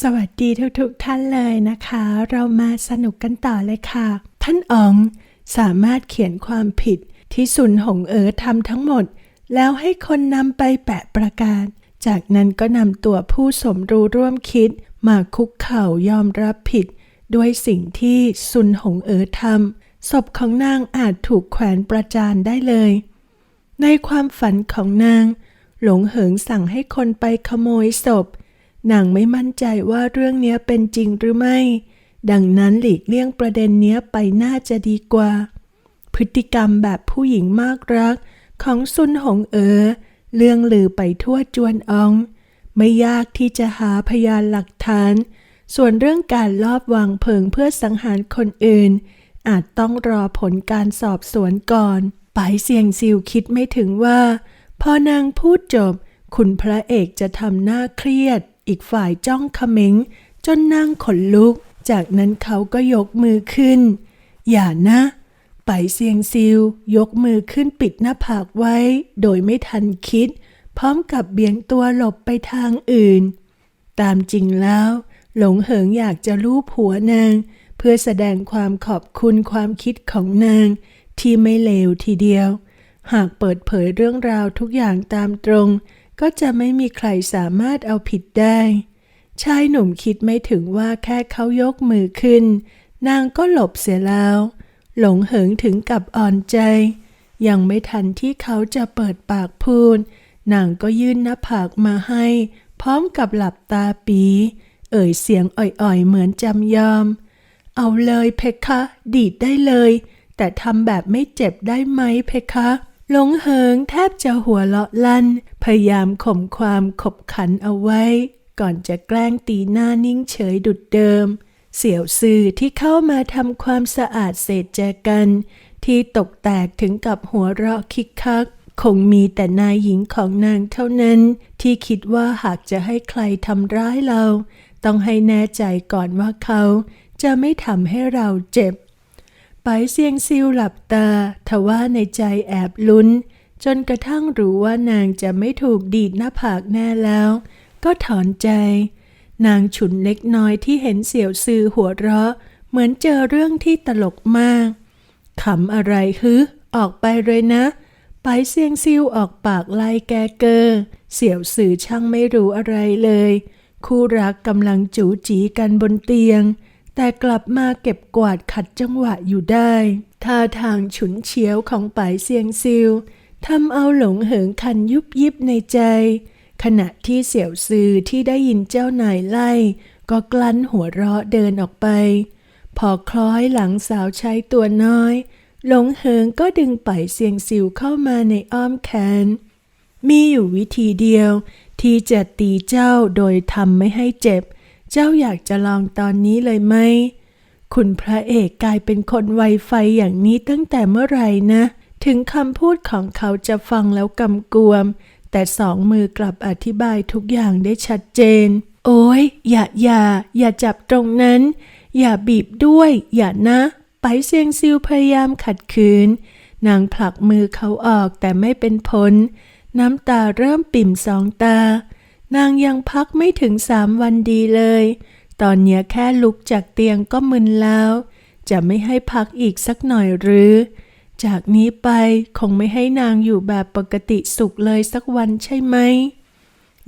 สวัสดีทุกๆท่านเลยนะคะ เรามาสนุกกันต่อเลยค่ะ ท่านอ๋องสามารถเขียนความผิดที่สุนหงเอ๋อทำทั้งหมด แล้วให้คนนำไปแปะประกาศ จากนั้นก็นำตัวผู้สมรู้ร่วมคิด มาคุกเข่ายอมรับผิด ด้วยสิ่งที่สุนหงเอ๋อทำศพของนางอาจถูกแขวนประจานได้เลย ในความฝันของนาง หลงเหิงสั่งให้คนไปขโมยศพ นางไม่มั่นใจว่าเรื่องเนี้ยเป็นจริงหรือไม่ ดังนั้นหลีกเลี่ยงประเด็นเนี้ยไปน่าจะดีกว่า พฤติกรรมแบบผู้หญิงมากรัก ของซุนหงเอ๋อเรื่องลือไปทั่วจวนออง ไม่ยากที่จะหาพยานหลักฐาน ส่วนเรื่องการลอบวางเพลิงเพื่อสังหารคนอื่น อาจต้องรอผลการสอบสวนก่อนปายเสียงซิวคิดไม่ถึงว่า พอนางพูดจบ คุณพระเอกจะทำหน้าเครียด อีกฝ่ายจ้องเขม็งจนนางขนลุก จากนั้นเขาก็ยกมือขึ้น อย่านะ ไปเซียงซิว ยกมือขึ้นปิดหน้าผากไว้ โดยไม่ทันคิด พร้อมกับเบี่ยงตัวหลบไปทางอื่น ตามจริงแล้ว หลงเหิงอยากจะลูบหัวนาง เพื่อแสดงความขอบคุณความคิดของนาง ที่ไม่เลวทีเดียว หากเปิดเผยเรื่องราวทุกอย่างตามตรง ก็จะไม่มีใครสามารถเอาผิดได้ ชายหนุ่มคิดไม่ถึงว่าแค่เขายกมือขึ้น นางก็หลบเสียแล้ว หลงเหิงถึงกับอ่อนใจ ยังไม่ทันที่เขาจะเปิดปากพูด นางก็ยื่นหน้าผากมาให้ พร้อมกับหลับตาปี เอ่ยเสียงอ่อยๆ เหมือนจำยอม เอาเลยเพคะ ดีดได้เลย แต่ทำแบบไม่เจ็บได้ไหมเพคะ หลงเหิงแทบจะหัวเราะลั่น พยายามข่มความขบขันเอาไว้ ก่อนจะแกล้งตีหน้านิ่งเฉยดุดเดิม เสี่ยวซื่อที่เข้ามาทำความสะอาดเศษแจกัน ที่ตกแตกถึงกับหัวเราะคิกคัก คงมีแต่นายหญิงของนางเท่านั้น ที่คิดว่าหากจะให้ใครทำร้ายเรา ต้องให้แน่ใจก่อนว่าเขา จะไม่ทำให้เราเจ็บ ไปเซียงซิวหลับตา ทว่าในใจแอบลุ้น จนกระทั่งรู้ว่านางจะไม่ถูกดีดหน้าผากแน่แล้ว ก็ถอนใจ นางฉุนเล็กน้อยที่เห็นเสี่ยวซือหัวเราะ เหมือนเจอเรื่องที่ตลกมากขำอะไรฮึออกไปเลยนะ ไปเซียงซิวออกปากไล่แกเกอเสี่ยวสื่อช่างไม่รู้อะไรเลย คู่รักกำลังจูจีกันบนเตียง แต่กลับมาเก็บกวาดขัดจังหวะอยู่ได้ ท่าทางฉุนเฉียวของไปเซียงซิวทำเอาหลงเหิงคันยุบยิบในใจ ขณะที่เสี่ยวซือที่ได้ยินเจ้านายไล่ ก็กลั้นหัวเราะเดินออกไป พอคล้อยหลังสาวใช้ตัวน้อย หลงเหิงก็ดึงไปเสียงซิวเข้ามาในอ้อมแขน มีอยู่วิธีเดียว ที่จะตีเจ้าโดยทำไม่ให้เจ็บ เจ้าอยากจะลองตอนนี้เลยไหม คุณพระเอกกลายเป็นคนไวไฟอย่างนี้ตั้งแต่เมื่อไหร่นะ ถึงคำพูดของเขาจะฟังแล้วกำกวม แต่สองมือกลับอธิบายทุกอย่างได้ชัดเจน โอ้ยอย่าอย่า อย่าจับตรงนั้น อย่าบีบด้วย อย่านะ ไปเซียงซิวพยายามขัดขืน นางผลักมือเขาออกแต่ไม่เป็นผล น้ำตาเริ่มปิ่มสองตา นางยังพักไม่ถึงสามวันดีเลย ตอนเนี้ยแค่ลุกจากเตียงก็มึนแล้ว จะไม่ให้พักอีกสักหน่อยหรือ จากนี้ไปคงไม่ให้นางอยู่แบบปกติสุขเลยสักวันใช่ไหม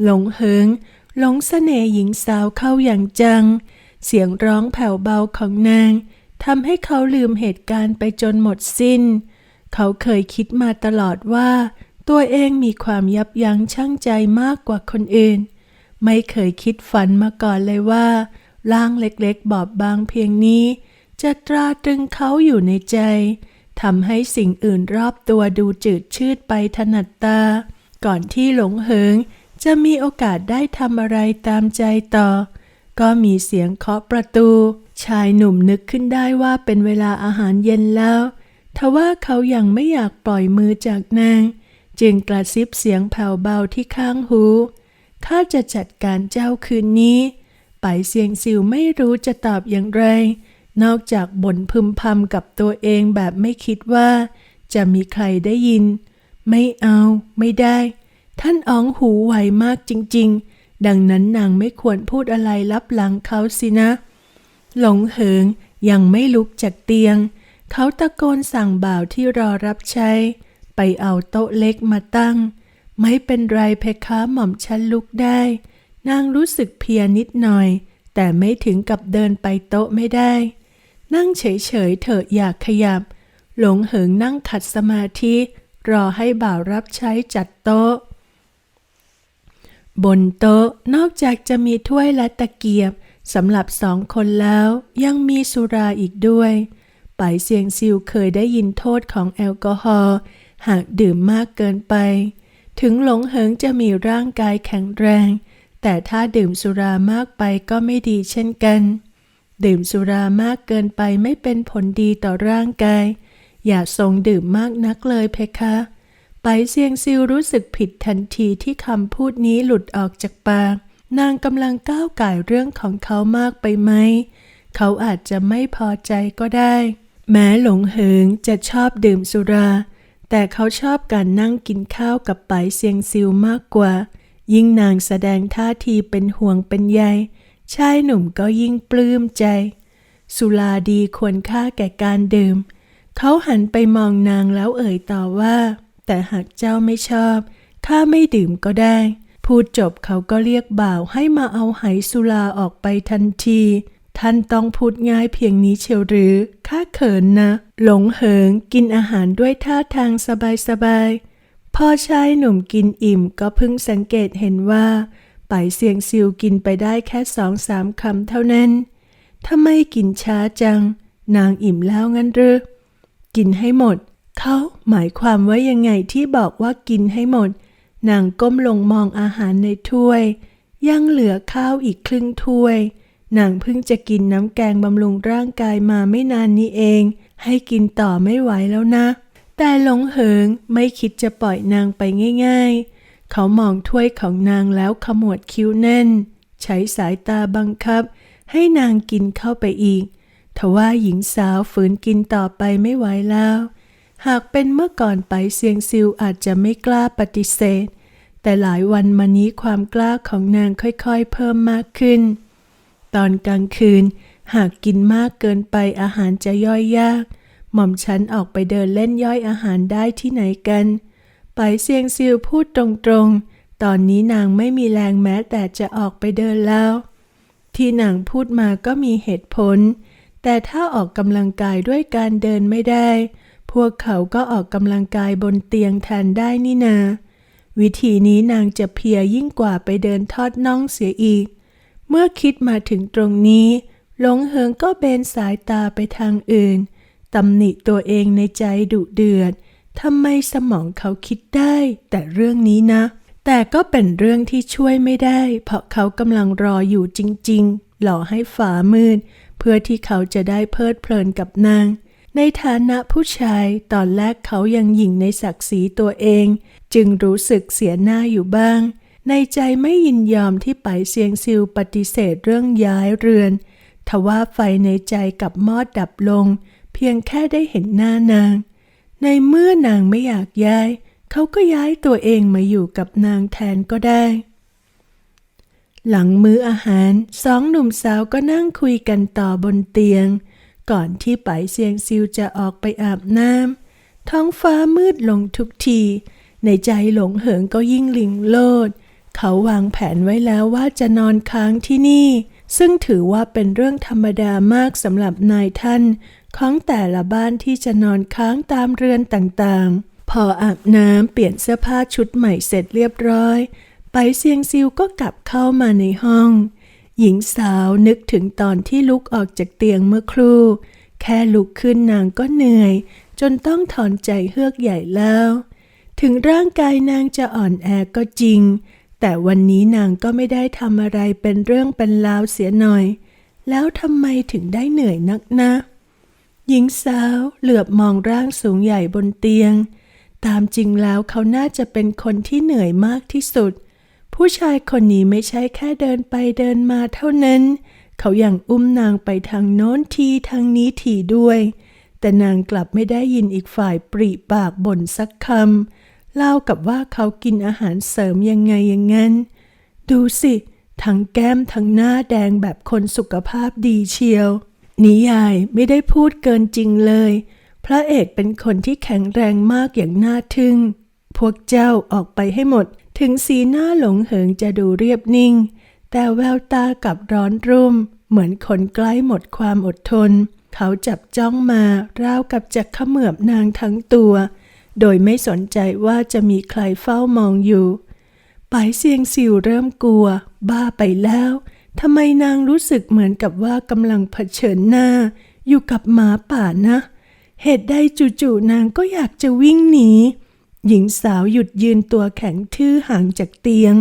หลงเหิง หลงเสน่ห์หญิงสาวเข้าอย่างจัง เสียงร้องแผ่วเบาของนางทำให้เขาลืมเหตุการณ์ไปจนหมดสิ้น เขาเคยคิดมาตลอดว่า ตัวเองมีความยับยั้งชั่งใจมากกว่าคนอื่น ไม่เคยคิดฝันมาก่อนเลยว่าร่างเล็กๆ บอบบางเพียงนี้ จะตราตรึงเขาอยู่ในใจทำให้สิ่งอื่นรอบตัวดูจืดชืดไปถนัดตา ก่อนที่หลงเหิง จะมีโอกาสได้ทำอะไรตามใจต่อ ก็มีเสียงเคาะประตู ชายหนุ่มนึกขึ้นได้ว่าเป็นเวลาอาหารเย็นแล้ว ทว่าเขายังไม่อยากปล่อยมือจากนาง จึงกระซิบเสียงแผ่วเบาที่ข้างหูข้าจะจัดการเจ้าคืนนี้ไปเสียงซิวไม่รู้จะตอบอย่างไร นอกจากบ่นพึมพำกับตัวเองแบบไม่คิดว่า จะมีใครได้ยิน ไม่เอาไม่ได้ ท่านอ๋องหูไวมากจริง ๆ ดังนั้นนางไม่ควรพูดอะไรลับหลังเขาสินะ หลงเหิงยังไม่ลุกจากเตียง เขาตะโกนสั่งบ่าวที่รอรับใช้ ไปเอาโต๊ะเล็กมาตั้ง ไม่เป็นไรเพคะหม่อมฉันลุกได้ นางรู้สึกเพียนิดหน่อย แต่ไม่ถึงกับเดินไปโต๊ะไม่ได้ นั่งเฉยๆเถอะอยากขยับ หลงเหิงนั่งขัดสมาธิ รอให้บ่าวรับใช้จัดโต๊ะ บนโต๊ะนอกจากจะมีถ้วยและตะเกียบสำหรับสองคนแล้วยังมีสุราอีกด้วย ไปเซียงซิวเคยได้ยินโทษของแอลกอฮอล์ หากดื่มมากเกินไป ถึงหลงเหิงจะมีร่างกายแข็งแรง แต่ถ้าดื่มสุรามากไปก็ไม่ดีเช่นกัน ดื่มสุรามากเกินไปไม่เป็นผลดีต่อร่างกาย อย่าทรงดื่มมากนักเลยเพคะไปเซียงซิวรู้สึกผิดทันทีที่คำพูดนี้หลุดออกจากปาก นางกำลังก้าวไก่เรื่องของเขามากไปไหม เขาอาจจะไม่พอใจก็ได้ แม้หลงเหิงจะชอบดื่มสุรา แต่เขาชอบการนั่งกินข้าวกับไปเซียงซิวมากกว่า ยิ่งนางแสดงท่าทีเป็นห่วงเป็นใยชายหนุ่มก็ยิ่งปลื้มใจ สุราดีควรค่าแก่การดื่ม เขาหันไปมองนางแล้วเอ่ยต่อว่า แต่หากเจ้าไม่ชอบข้าไม่ดื่มก็ได้ พูดจบเขาก็เรียกบ่าวให้มาเอาไหสุราออกไปทันที ท่านต้องพูดง่ายเพียงนี้เชียวหรือข้าเขินนะ หลงเหิงกินอาหารด้วยท่าทางสบายๆพอชายหนุ่มกินอิ่มก็เพิ่งสังเกตเห็นว่าไปเสียงซิวกินไปได้แค่สองสามคำเท่านั้นทำไมกินช้าจัง นางอิ่มแล้วงั้นหรือกินให้หมด เขาหมายความว่ายังไงที่บอกว่ากินให้หมด นางก้มลงมองอาหารในถ้วย ยังเหลือข้าวอีกครึ่งถ้วย นางเพิ่งจะกินน้ำแกงบำรุงร่างกายมาไม่นานนี้เอง ให้กินต่อไม่ไหวแล้วนะ แต่หลงเหิงไม่คิดจะปล่อยนางไปง่าย ๆ เขามองถ้วยของนางแล้วขมวดคิ้วแน่น ใช้สายตาบังคับ ให้นางกินเข้าไปอีกทว่าหญิงสาวฝืนกินต่อไปไม่ไหวแล้ว หากเป็นเมื่อก่อนไปเซียงซิวอาจจะไม่กล้าปฏิเสธ แต่หลายวันมานี้ความกล้าของนางค่อยๆ เพิ่มมากขึ้น ตอนกลางคืน หากกินมากเกินไปอาหารจะย่อยยาก หม่อมฉันออกไปเดินเล่นย่อยอาหารได้ที่ไหนกัน ไปเซียงซิวพูดตรงๆ ตอนนี้นางไม่มีแรงแม้แต่จะออกไปเดินแล้ว ที่นางพูดมาก็มีเหตุผล แต่ถ้าออกกำลังกายด้วยการเดินไม่ได้ พวกเขาก็ออกกำลังกายบนเตียงแทนได้นี่นา วิธีนี้นางจะเพียยิ่งกว่าไปเดินทอดน่องเสียอีก เมื่อคิดมาถึงตรงนี้ หลงเหิงก็เบนสายตาไปทางอื่นตำหนิตัวเองในใจดุเดือดทำไมสมองเขาคิดได้ แต่เรื่องนี้นะ แต่ก็เป็นเรื่องที่ช่วยไม่ได้ เพราะเขากำลังรออยู่จริง ๆ หล่อให้ฝามืด เพื่อที่เขาจะได้เพลิดเพลินกับนาง ในฐานะผู้ชายตอนแรกเขายังหยิ่งในศักดิ์ศรีตัวเอง จึงรู้สึกเสียหน้าอยู่บ้าง ในใจไม่ยินยอมที่ไปเซียงซิวปฏิเสธเรื่องย้ายเรือน ทว่าไฟในใจกับมอดดับลง เพียงแค่ได้เห็นหน้านาง ในเมื่อนางไม่อยากย้าย เขาก็ย้ายตัวเองมาอยู่กับนางแทนก็ได้ หลังมื้ออาหารสองหนุ่มสาวก็นั่งคุยกันต่อบนเตียง ก่อนที่ไปเซียงซิวจะออกไปอาบน้ำท้องฟ้ามืดลงทุกที ในใจหลงเหิงก็ยิ่งหลิงโลด เขาวางแผนไว้แล้วว่าจะนอนค้างที่นี่ ซึ่งถือว่าเป็นเรื่องธรรมดามากสำหรับนายท่านของแต่ละบ้านที่จะนอนค้างตามเรือนต่างๆ พออาบน้ำเปลี่ยนเสื้อผ้าชุดใหม่เสร็จเรียบร้อย ไปเซียงซิวก็กลับเข้ามาในห้อง หญิงสาวนึกถึงตอนที่ลุกออกจากเตียงเมื่อครู่ แค่ลุกขึ้นนางก็เหนื่อย จนต้องถอนใจเฮือกใหญ่แล้ว ถึงร่างกายนางจะอ่อนแอก็จริง แต่วันนี้นางก็ไม่ได้ทำอะไรเป็นเรื่องเป็นราวเสียหน่อย แล้วทำไมถึงได้เหนื่อยนักนะ หญิงสาวเหลือบมองร่างสูงใหญ่บนเตียง ตามจริงแล้วเขาน่าจะเป็นคนที่เหนื่อยมากที่สุด ผู้ชายคนนี้ไม่ใช่แค่เดินไปเดินมาเท่านั้น เขายัางอุ้มนางไปทางโน้นทีทางนี้ทีด้วย แต่นางกลับไม่ได้ยินอีกฝ่ายปริปากบ่นสักคำ เล่ากับว่าเขากินอาหารเสริมยังไงอย่างนั้น ดูสิ ทั้งแก้มทั้งหน้าแดงแบบคนสุขภาพดีเชียว นิยายไม่ได้พูดเกินจริงเลย พระเอกเป็นคนที่แข็งแรงมากอย่างน่าทึ่ง พวกเจ้าออกไปให้หมด ถึงสีหน้าหลงเหิงจะดูเรียบนิ่ง แต่แววตากับร้อนรุ่ม เหมือนคนใกล้หมดความอดทน เขาจับจ้องมาราวกับจะขมือบนางทั้งตัว โดยไม่สนใจว่าจะมีใครเฝ้ามองอยู่ปายเซียงซิวเริ่มกลัว บ้าไปแล้วทำไมนางรู้สึกเหมือนกับว่ากำลังเผชิญหน้า อยู่กับหมาป่านะ เหตุใดจู่ๆนางก็อยากจะวิ่งหนี หญิงสาวหยุดยืนตัวแข็งทื่อห่างจากเตียง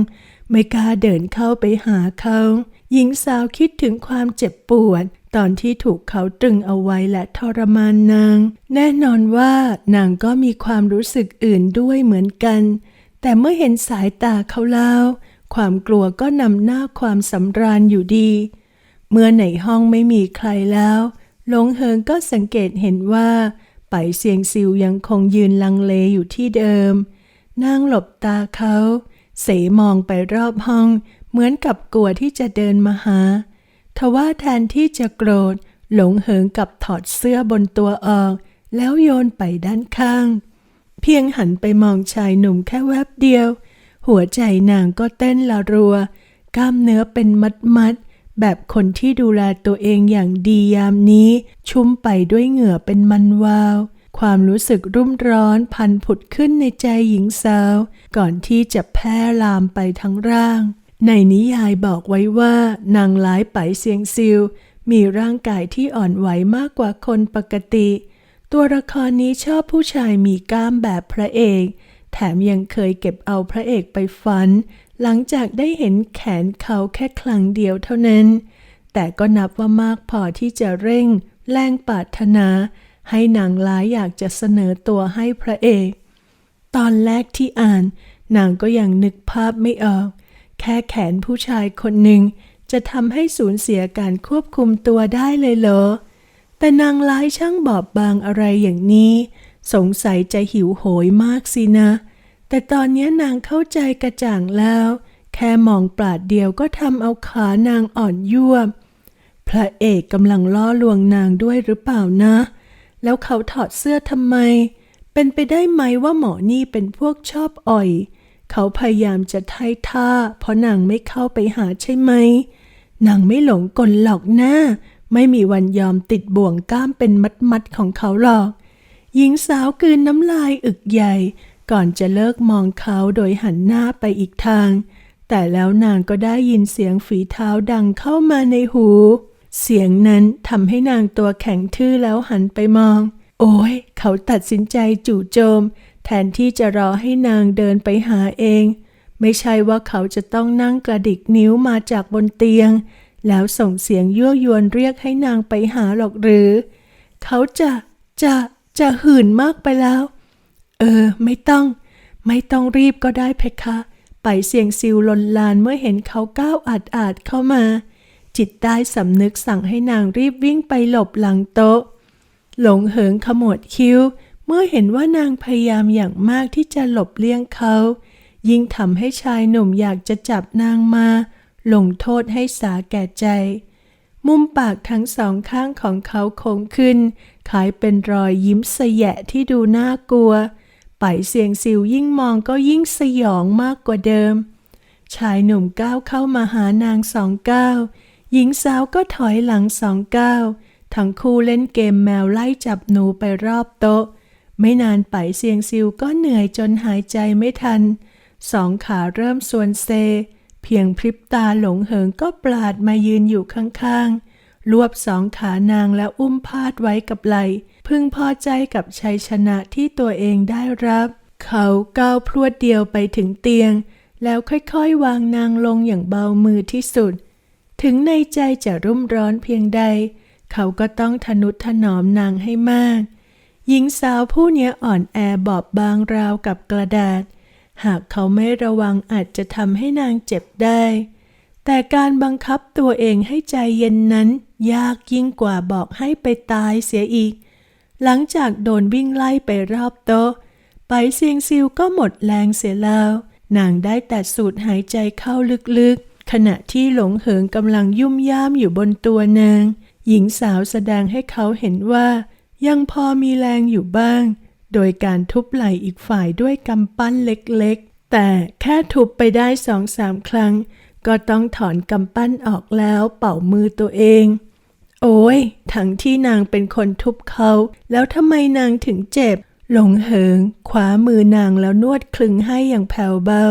ไม่กล้าเดินเข้าไปหาเขา หญิงสาวคิดถึงความเจ็บปวด ตอนที่ถูกเขาตรึงเอาไว้และทรมานนาง แน่นอนว่านางก็มีความรู้สึกอื่นด้วยเหมือนกัน แต่เมื่อเห็นสายตาเขาแล้วความกลัวก็นำหน้าความสำราญอยู่ดี เมื่อในห้องไม่มีใครแล้วหลงเฮิงก็สังเกตเห็นว่าไปเซียงซิวยังคงยืนลังเลอยู่ที่เดิมนั่งหลบตาเขา เสมองไปรอบห้อง เหมือนกับกลัวที่จะเดินมาหา ทว่าแทนที่จะโกรธ หลงเหิงกับถอดเสื้อบนตัวออก แล้วโยนไปด้านข้าง เพียงหันไปมองชายหนุ่มแค่แวบเดียว หัวใจนางก็เต้นละรัว กล้ามเนื้อเป็นมัดมัดแบบคนที่ดูแลตัวเองอย่างดียามนี้ ชุ่มไปด้วยเหงื่อเป็นมันวาว ความรู้สึกรุ่มร้อนพันผุดขึ้นในใจหญิงสาว ก่อนที่จะแพร่ลามไปทั้งร่าง ในนิยายบอกไว้ว่านางร้ายไปเซียงซิว มีร่างกายที่อ่อนไหวมากกว่าคนปกติ ตัวละครนี้ชอบผู้ชายมีกล้ามแบบพระเอก แถมยังเคยเก็บเอาพระเอกไปฝัน หลังจากได้เห็นแขนเขาแค่ครั้งเดียวเท่านั้น แต่ก็นับว่ามากพอที่จะเร่ง แรงปรารถนา ให้นางร้ายอยากจะเสนอตัวให้พระเอก ตอนแรกที่อ่าน นางก็ยังนึกภาพไม่ออก แค่แขนผู้ชายคนหนึ่งจะทำให้สูญเสียการควบคุมตัวได้เลยเหรอ แต่นางร้ายช่างบอบบางอะไรอย่างนี้ สงสัยจะหิวโหยมากสินะ แต่ตอนนี้นางเข้าใจกระจ่างแล้ว แค่มองปลาดเดียวก็ทำเอาขานางอ่อนยั่วพระเอกกำลังล่อลวงนางด้วยหรือเปล่านะ แล้วเขาถอดเสื้อทำไม เป็นไปได้ไหมว่าหมอนี่เป็นพวกชอบอ่อย เขาพยายามจะไถ่ท่า เพราะนางไม่เข้าไปหาใช่ไหม นางไม่หลงกลหรอกนะไม่มีวันยอมติดบ่วงกล้ามเป็นมัดๆของเขาหรอก หญิงสาวกืนน้ำลายอึกใหญ่ ก่อนจะเลิกมองเขาโดยหันหน้าไปอีกทาง แต่แล้วนางก็ได้ยินเสียงฝีเท้าดังเข้ามาในหู เสียงนั้นทำให้นางตัวแข็งทื่อแล้วหันไปมอง โอ้ยเขาตัดสินใจจู่โจม แทนที่จะรอให้นางเดินไปหาเอง ไม่ใช่ว่าเขาจะต้องนั่งกระดิกนิ้วมาจากบนเตียง แล้วส่งเสียงยั่วยวนเรียกให้นางไปหาหรอกหรือ เขาจะจะจะหื่นมากไปแล้ว เออ ไม่ต้อง ไม่ต้องรีบก็ได้เพคะ ไปเสียงซิวลนลานเมื่อเห็นเขาก้าวอาดอาดเข้ามา จิตใต้สำนึกสั่งให้นางรีบวิ่งไปหลบหลังโต๊ะ หลงเหิงขมวดคิ้ว เมื่อเห็นว่านางพยายามอย่างมากที่จะหลบเลี่ยงเขา ยิ่งทำให้ชายหนุ่มอยากจะจับนางมา ลงโทษให้สาแก่ใจ มุมปากทั้งสองข้างของเขาโค้งขึ้นคล้ายเป็นรอยยิ้มสยะที่ดูน่ากลัวไปเสียงซิวยิ่งมองก็ยิ่งสยองมากกว่าเดิม ชายหนุ่มก้าวเข้ามาหานางสองก้าวหญิงสาวก็ถอยหลังสองก้าวทั้งคู่เล่นเกมแมวไล่จับหนูไปรอบโต๊ะ ไม่นานไปเสียงซิวก็เหนื่อยจนหายใจไม่ทัน สองขาเริ่มส่วนเซ เพียงพริบตาหลงเหิงก็ปลาดมายืนอยู่ข้างๆ รวบสองขานางแล้วอุ้มพาดไว้กับไหลพึงพอใจกับชัยชนะที่ตัวเองได้รับ เขาก้าวพรวดเดียวไปถึงเตียง แล้วค่อยๆ วางนางลงอย่างเบามือที่สุด ถึงในใจจะรุ่มร้อนเพียงใด เขาก็ต้องทนุถนอมนางให้มาก หญิงสาวผู้เนี้ยอ่อนแอบอบบางราวกับกระดาษ หากเขาไม่ระวังอาจจะทำให้นางเจ็บได้ แต่การบังคับตัวเองให้ใจเย็นนั้น ยากยิ่งกว่าบอกให้ไปตายเสียอีก หลังจากโดนวิ่งไล่ไปรอบโต๊ะ ไปเซียงซิวก็หมดแรงเสียแล้ว นางได้แต่สูดหายใจเข้าลึกๆ ขณะที่หลงเหิงกำลังยุ่มย่ามอยู่บนตัวนาง หญิงสาวแสดงให้เขาเห็นว่า ยังพอมีแรงอยู่บ้าง โดยการทุบไหล่อีกฝ่ายด้วยกำปั้นเล็กๆ แต่แค่ทุบไปได้สองสามครั้ง ก็ต้องถอนกำปั้นออกแล้วเป่ามือตัวเอง โอ้ย ทั้งที่นางเป็นคนทุบเขา แล้วทำไมนางถึงเจ็บ หลงเหิงคว้ามือนางแล้วนวดคลึงให้อย่างแผ่วเบา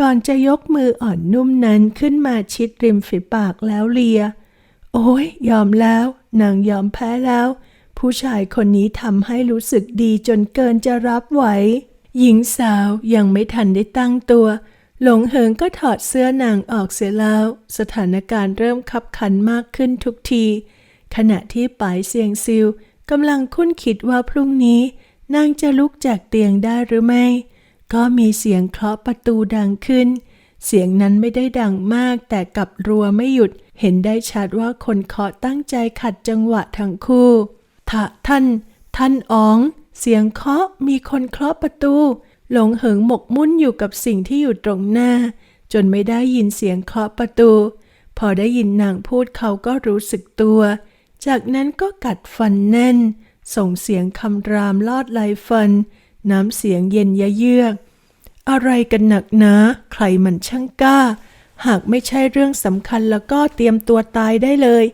ก่อนจะยกมืออ่อนนุ่มนั้นขึ้นมาชิดริมฝีปากแล้วเลีย โอ้ยยอมแล้ว นางยอมแพ้แล้ว ผู้ชายคนนี้ทำให้รู้สึกดีจนเกินจะรับไหว หญิงสาวยังไม่ทันได้ตั้งตัว หลงเหิงก็ถอดเสื้อนางออกเสียแล้ว สถานการณ์เริ่มคับขันมากขึ้นทุกที ขณะที่ปายเซียงซิวกำลังคุ้นคิดว่าพรุ่งนี้ นางจะลุกจากเตียงได้หรือไม่ ก็มีเสียงเคาะประตูดังขึ้น เสียงนั้นไม่ได้ดังมากแต่กลับรัวไม่หยุด เห็นได้ชัดว่าคนเคาะตั้งใจขัดจังหวะทั้งคู่ ทะท่าน ท่านอ๋อง เสียงเคาะมีคนเคาะประตู หลงเหิงหมกมุ่นอยู่กับสิ่งที่อยู่ตรงหน้า จนไม่ได้ยินเสียงเคาะประตู พอได้ยินนางพูดเขาก็รู้สึกตัว จากนั้นก็กัดฟันแน่น ส่งเสียงคำรามลอดไหลฟัน น้ำเสียงเย็นยะเยือก อะไรกันหนักนาใครมันช่างกล้า หากไม่ใช่เรื่องสำคัญแล้วก็เตรียมตัวตายได้เลย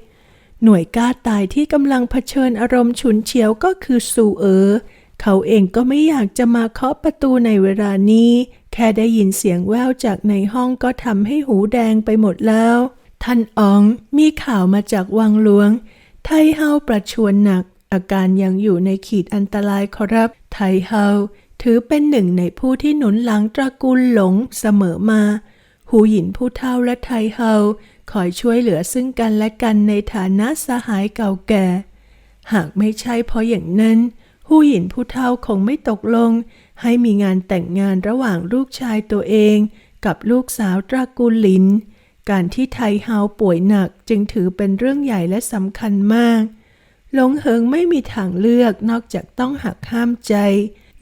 หน่วยกล้าตายที่กำลังเผชิญอารมณ์ฉุนเฉียวก็คือสูเออ เขาเองก็ไม่อยากจะมาเคาะประตูในเวลานี้ แค่ได้ยินเสียงแววจากในห้องก็ทำให้หูแดงไปหมดแล้ว ท่านอ๋องมีข่าวมาจากวังหลวง ไทเฮาประชวนหนัก อาการยังอยู่ในขีดอันตรายขอรับ ไทเฮาถือเป็นหนึ่งในผู้ที่หนุนหลังตระกูลหลงเสมอมา หูหยินผู้เฒ่าและไทเฮา คอยช่วยเหลือซึ่งกันและกันในฐานะสหายเก่าแก่ หากไม่ใช่เพราะอย่างนั้นหู้หยินผู้เฒ่าคงไม่ตกลง ให้มีงานแต่งงานระหว่างลูกชายตัวเอง กับลูกสาวตระกูลลิน การที่ไทเฮาป่วยหนักจึงถือเป็นเรื่องใหญ่และสำคัญมาก หลงเหิงไม่มีทางเลือกนอกจากต้องหักห้ามใจ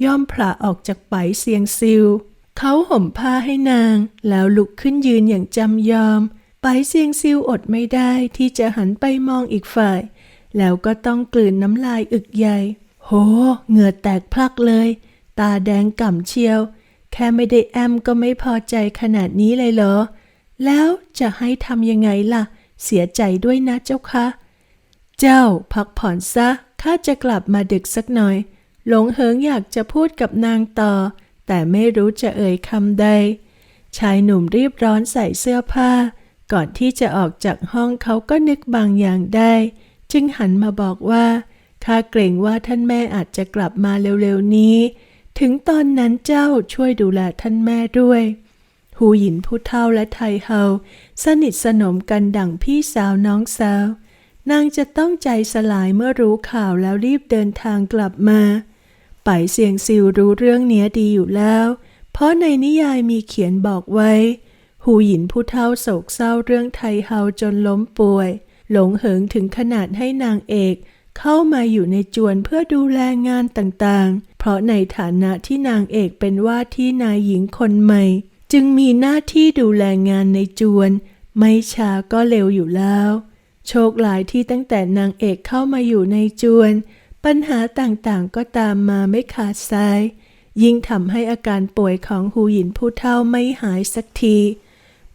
ย่อมผละออกจากไปเสียงซิว เขาห่มผ้าให้นาง แล้วลุกขึ้นยืนอย่างจำยอม ไปเสียงซิวอดไม่ได้ที่จะหันไปมองอีกฝ่าย แล้วก็ต้องกลืนน้ำลายอึกใหญ่ โห เหงื่อแตกพลักเลย ตาแดงก่ำเชียว แค่ไม่ได้แอมก็ไม่พอใจขนาดนี้เลยเหรอ แล้วจะให้ทำยังไงล่ะ เสียใจด้วยนะเจ้าคะ เจ้าพักผ่อนซะข้าจะกลับมาดึกสักหน่อย หลงเหิงอยากจะพูดกับนางต่อ แต่ไม่รู้จะเอ่ยคำใด ชายหนุ่มรีบร้อนใส่เสื้อผ้า ก่อนที่จะออกจากห้องเขาก็นึกบางอย่างได้ จึงหันมาบอกว่าข้าเกรงว่าท่านแม่อาจจะกลับมาเร็วๆนี้ ถึงตอนนั้นเจ้าช่วยดูแลท่านแม่ด้วยหูหยินผู้เฒ่าและไทเฮาสนิทสนมกันดั่งพี่สาวน้องสาว นางจะต้องใจสลายเมื่อรู้ข่าวแล้วรีบเดินทางกลับมาไปเสียงซิวรู้เรื่องเนี้ยดีอยู่แล้ว เพราะในนิยายมีเขียนบอกไว้ หูหยินผู้เฒ่าโศกเศร้าเรื่องไทเฮาจนล้มป่วย หลงเหิงถึงขนาดให้นางเอกเข้ามาอยู่ในจวนเพื่อดูแลงานต่างๆ เพราะในฐานะที่นางเอกเป็นว่าที่นายหญิงคนใหม่ จึงมีหน้าที่ดูแลงานในจวน ไม่ช้าก็เร็วอยู่แล้ว โชคหลายที่ตั้งแต่นางเอกเข้ามาอยู่ในจวน ปัญหาต่างๆก็ตามมาไม่ขาดสาย ยิ่งทำให้อาการป่วยของหูหยินผู้เฒ่าไม่หายสักที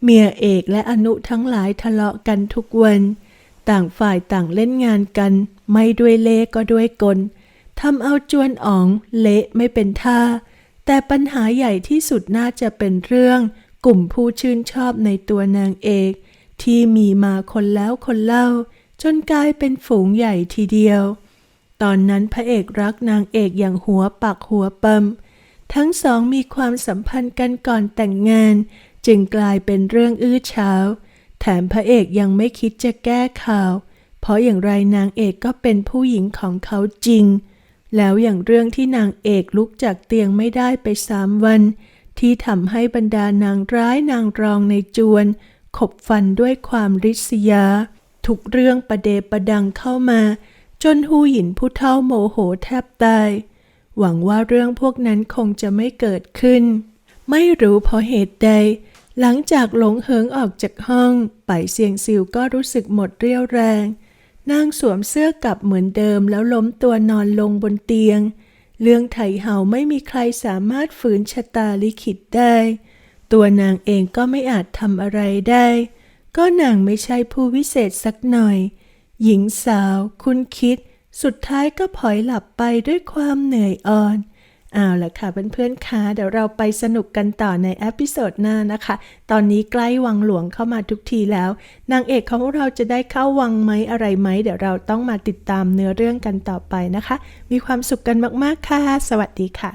เมียเอกและอนุทั้งหลายทะเลาะกันทุกวัน ต่างฝ่ายต่างเล่นงานกัน ไม่ด้วยเล่ก็ด้วยกลทำเอาจวนอ๋องเละไม่เป็นท่า แต่ปัญหาใหญ่ที่สุดน่าจะเป็นเรื่อง กลุ่มผู้ชื่นชอบในตัวนางเอก ที่มีมาคนแล้วคนเล่า จนกลายเป็นฝูงใหญ่ทีเดียว ตอนนั้นพระเอกรักนางเอกอย่างหัวปักหัวปมทั้งสองมีความสัมพันธ์กันก่อนแต่งงาน จึงกลายเป็นเรื่องอื้อฉาวแถมพระเอกยังไม่คิดจะแก้ข่าว เพราะอย่างไรนางเอกก็เป็นผู้หญิงของเขาจริง แล้วอย่างเรื่องที่นางเอกลุกจากเตียงไม่ได้ไปสามวัน ที่ทำให้บรรดานางร้ายนางรองในจวน ขบฟันด้วยความริษยา ทุกเรื่องประเดประดังเข้ามา จนหูหยินผู้เฒ่าโมโหแทบตาย หวังว่าเรื่องพวกนั้นคงจะไม่เกิดขึ้น ไม่รู้เพราะเหตุใด หลังจากหลงเหิงออกจากห้องไปเสียงซิวก็รู้สึกหมดเรี่ยวแรง นางสวมเสื้อกลับเหมือนเดิมแล้วล้มตัวนอนลงบนเตียง เรื่องไถเห่าไม่มีใครสามารถฝืนชะตาลิขิตได้ ตัวนางเองก็ไม่อาจทำอะไรได้ ก็นางไม่ใช่ผู้วิเศษสักหน่อย หญิงสาว คุณคิด สุดท้ายก็พลอยหลับไปด้วยความเหนื่อยอ่อน เอาละค่ะเพื่อนๆคะเดี๋ยวเราไปสนุกกันต่อในเอพิโซดหน้านะคะ ตอนนี้ใกล้วังหลวงเข้ามาทุกทีแล้ว นางเอกของเราจะได้เข้าวังไหมอะไรไหม เดี๋ยวเราต้องมาติดตามเนื้อเรื่องกันต่อไปนะคะ มีความสุขกันมากๆค่ะ สวัสดีค่ะ